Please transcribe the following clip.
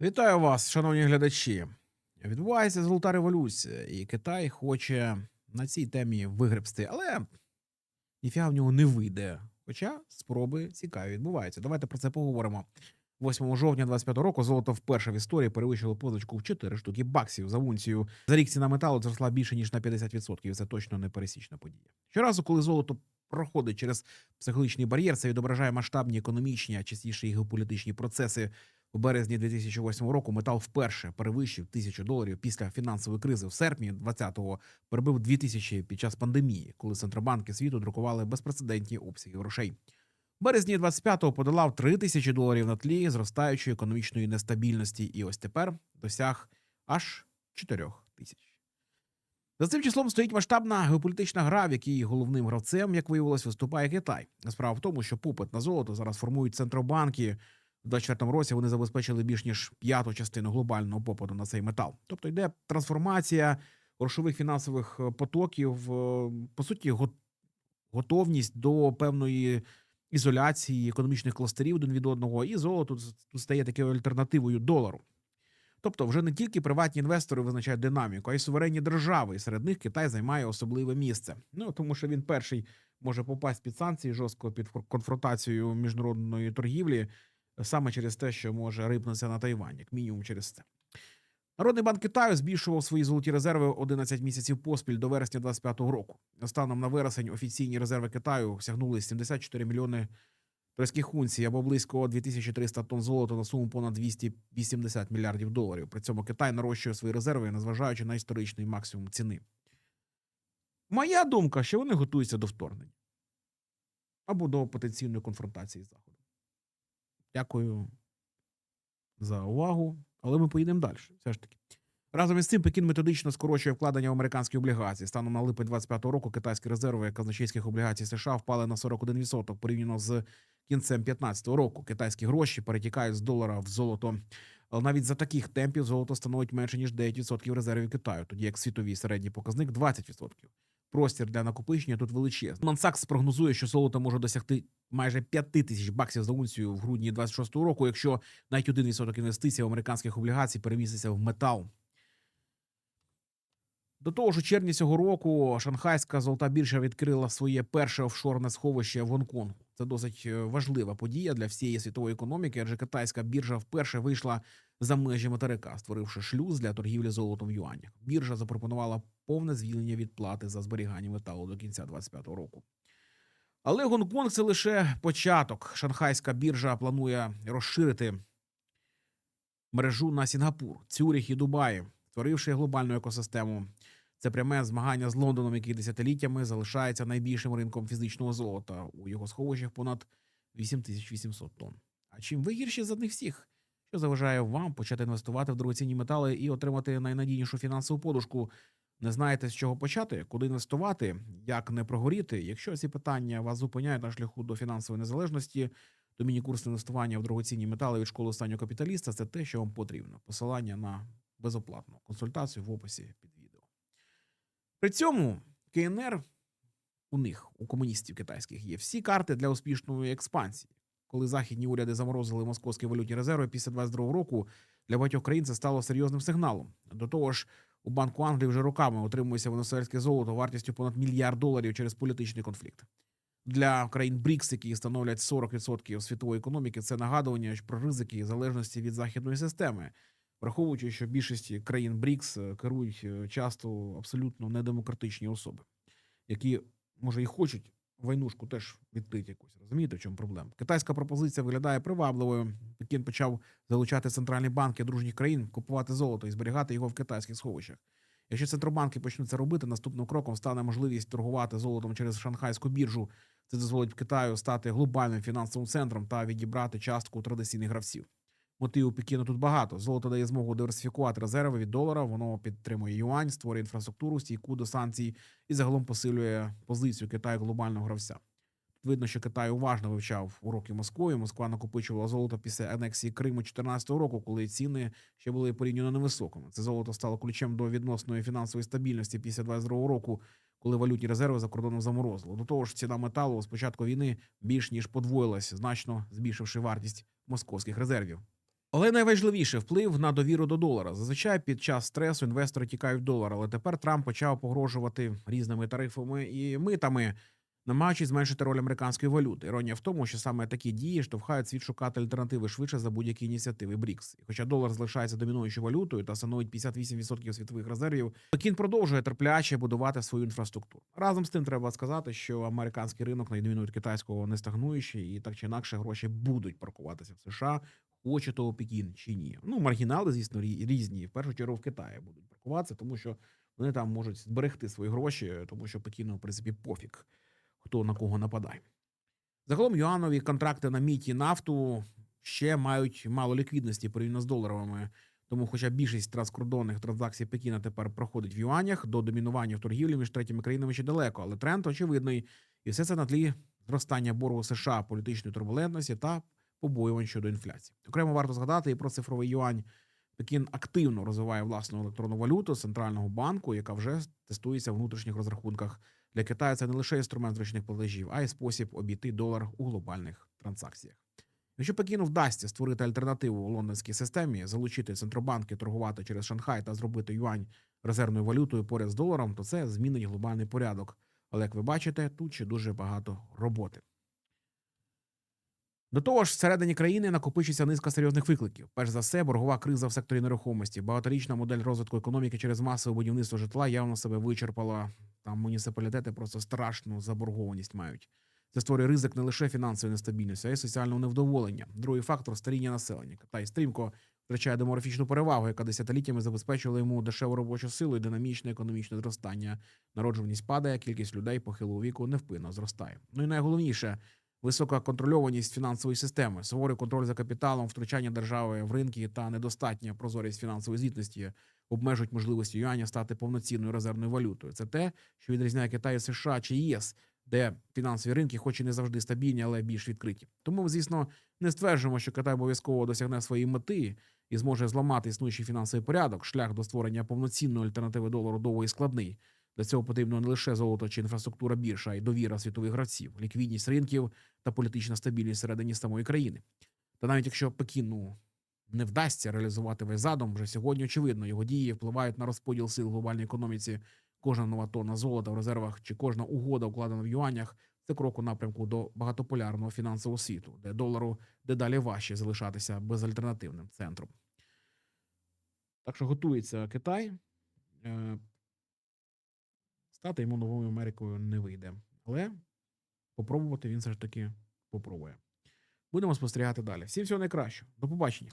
Вітаю вас, шановні глядачі. Відбувається золота революція, і Китай хоче на цій темі вигребсти, але ніфіга в нього не вийде. Хоча спроби цікаві відбуваються. Давайте про це поговоримо. 8 жовтня 25 року золото вперше в історії перевищило позначку в 4 штуки баксів за унцію. За рік ціна металу зросла більше ніж на 50%. Це точно не пересічна подія. Щоразу, коли золото проходить через психологічний бар'єр, це відображає масштабні економічні, а частіше і геополітичні процеси. У березні 2008 року метал вперше перевищив тисячу доларів після фінансової кризи. В серпні 20-го перебив 2000 під час пандемії, коли центробанки світу друкували безпрецедентні обсяги грошей. В березні 25-го подолав 3 тисячі доларів на тлі зростаючої економічної нестабільності, і ось тепер досяг аж 4 тисяч. За цим числом стоїть масштабна геополітична гра, в якій головним гравцем, як виявилось, виступає Китай. Справа в тому, що попит на золото зараз формують центробанки. У 24 році вони забезпечили більш ніж п'яту частину глобального попиту на цей метал. Тобто йде трансформація грошових фінансових е, потоків, е, по суті, готовність до певної ізоляції економічних кластерів один від одного, і золото стає такою альтернативою долару. Тобто, вже не тільки приватні інвестори визначають динаміку, а й суверенні держави. І серед них Китай займає особливе місце. Ну тому що він перший може попасть під санкції жорстко під конфронтацію міжнародної торгівлі, саме через те, що може рипнутися на Тайвань, як мінімум через це. Народний банк Китаю збільшував свої золоті резерви 11 місяців поспіль до вересня 25-го року. Станом на вересень офіційні резерви Китаю сягнули 74 мільйони турецьких унцій або близько 2300 тонн золота на суму понад 280 мільярдів доларів. При цьому Китай нарощує свої резерви, незважаючи на історичний максимум ціни. Моя думка, що вони готуються до вторгнення або до потенційної конфронтації з Заходом. Дякую за увагу, але ми поїдемо далі. Все ж таки. Разом із цим Пекін методично скорочує вкладення в американські облігації. Станом на липень 25-го року китайські резерви казначейських облігацій США впали на 41% порівняно з кінцем 15-го року. Китайські гроші перетікають з долара в золото. Навіть за таких темпів золото становить менше ніж 9% резервів Китаю, тоді як світовий середній показник 20%. Простір для накопичення тут величезний. Мансакс прогнозує, що золото може досягти майже 5 тисяч баксів за унцію в грудні 26-го року, якщо навіть 1% інвестицій в американських облігацій переміститься в метал. До того ж, у червні цього року шанхайська золота біржа відкрила своє перше офшорне сховище в Гонконгу. Це досить е, важлива подія для всієї світової економіки, адже китайська біржа вперше вийшла за межі материка, створивши шлюз для торгівлі золотом в юанях. Біржа запропонувала повне звільнення від плати за зберігання металу до кінця 2025 року. Але Гонконг це лише початок. Шанхайська біржа планує розширити мережу на Сінгапур, Цюріх і Дубаї, створивши глобальну екосистему. Це пряме змагання з Лондоном, який десятиліттями залишається найбільшим ринком фізичного золота. У його сховищах понад 8800 тонн. А чим вигірші за них всіх? Що заважає вам почати інвестувати в дорогоцінні метали і отримати найнадійнішу фінансову подушку? Не знаєте, з чого почати, куди інвестувати, як не прогоріти? Якщо ці питання вас зупиняють на шляху до фінансової незалежності, то міні-курс інвестування в дорогоцінні метали від школи останнього капіталіста це те, що вам потрібно. Посилання на безоплатну консультацію в описі під відео. При цьому КНР у них, у комуністів китайських, є всі карти для успішної експансії. Коли західні уряди заморозили московські валютні резерви після 22 року, для багатьох країн це стало серйозним сигналом. До того ж, у Банку Англії вже роками отримується венесуельське золото вартістю понад мільярд доларів через політичний конфлікт. Для країн БРІКС, які становлять 40% світової економіки, це нагадування про ризики залежності від західної системи, враховуючи, що більшості країн БРІКС е, керують е, часто абсолютно недемократичні особи, які може і хочуть войнушку теж відкрити якусь. Розумієте, в чому проблема? Китайська пропозиція виглядає привабливою. Пекін почав залучати центральні банки дружніх країн, купувати золото і зберігати його в китайських сховищах. Якщо центробанки почнуть це робити, наступним кроком стане можливість торгувати золотом через шанхайську біржу. Це дозволить Китаю стати глобальним фінансовим центром та відібрати частку традиційних гравців. Мотивів Пекіну тут багато. Золото дає змогу диверсифікувати резерви від долара. Воно підтримує юань, створює інфраструктуру, стійку до санкцій і загалом посилює позицію Китаю глобального гравця. Видно, що Китай уважно вивчав уроки Москви. Москва накопичувала золото після анексії Криму 2014 року, коли ціни ще були порівняно невисокими. Це золото стало ключем до відносної фінансової стабільності після 22 року, коли валютні резерви за кордоном заморозило. До того ж, ціна металу з початку війни більш ніж подвоїлась, значно збільшивши вартість московських резервів. Але найважливіше вплив на довіру до долара. Зазвичай під час стресу інвестори тікають в долар, але тепер Трамп почав погрожувати різними тарифами і митами, намагаючись зменшити роль американської валюти. Іронія в тому, що саме такі дії штовхають світ шукати альтернативи швидше за будь-які ініціативи БРІКС. І хоча долар залишається домінуючою валютою та становить 58% світових резервів, Пекін продовжує терпляче будувати свою інфраструктуру. Разом з тим треба сказати, що американський ринок, на відміну від китайського, не стагнуючий, і так чи інакше гроші будуть паркуватися в США, хоче того Пекін чи ні. Ну, маргінали, звісно, різні. В першу чергу в Китаї будуть паркуватися, тому що вони там можуть зберегти свої гроші, тому що Пекіну, в принципі, пофіг, хто на кого нападає. Загалом юанові контракти на міті нафту ще мають мало ліквідності порівняно з доларовими. Тому, хоча більшість транскордонних транзакцій Пекіна тепер проходить в юанях, до домінування в торгівлі між третіми країнами ще далеко, але тренд очевидний, і все це на тлі зростання боргу США, політичної турбулентності та побоювань щодо інфляції. Окремо варто згадати і про цифровий юань. Пекін активно розвиває власну електронну валюту центрального банку, яка вже тестується в внутрішніх розрахунках. Для Китаю це не лише інструмент зручних платежів, а й спосіб обійти долар у глобальних транзакціях. Якщо Пекіну вдасться створити альтернативу лондонській системі, залучити центробанки торгувати через Шанхай та зробити юань резервною валютою поряд з доларом, то це змінить глобальний порядок. Але як ви бачите, тут ще дуже багато роботи. До того ж, всередині країни накопичиться низка серйозних викликів. Перш за все, боргова криза в секторі нерухомості. Багаторічна модель розвитку економіки через масове будівництво житла явно себе вичерпала. Там муніципалітети просто страшну заборгованість мають. Це створює ризик не лише фінансової нестабільності, а й соціального невдоволення. Другий фактор старіння населення. Китай стрімко втрачає демографічну перевагу, яка десятиліттями забезпечувала йому дешеву робочу силу і динамічне економічне зростання. Народжуваність падає, кількість людей похилого віку невпинно зростає. Ну і найголовніше висока контрольованість фінансової системи, суворий контроль за капіталом, втручання держави в ринки та недостатня прозорість фінансової звітності обмежують можливості юаня стати повноцінною резервною валютою. Це те, що відрізняє Китай, США чи ЄС, де фінансові ринки, хоч і не завжди стабільні, але більш відкриті. Тому, звісно, не стверджуємо, що Китай обов'язково досягне своєї мети і зможе зламати існуючий фінансовий порядок. Шлях до створення повноцінної альтернативи долару довгий складний. Для цього потрібно не лише золото чи інфраструктура біржа, а й довіра світових гравців, ліквідність ринків та політична стабільність всередині самої країни. Та навіть якщо Пекіну не вдасться реалізувати весь задум, вже сьогодні очевидно, його дії впливають на розподіл сил в глобальній економіці. Кожна нова тонна золота в резервах чи кожна угода, укладена в юанях, це крок у напрямку до багатополярного фінансового світу, де долару дедалі важче залишатися безальтернативним центром. Так що готується Китай. Стати йому новою Америкою не вийде. Але попробувати він все ж таки попробує. Будемо спостерігати далі. Всім всього найкращого. До побачення.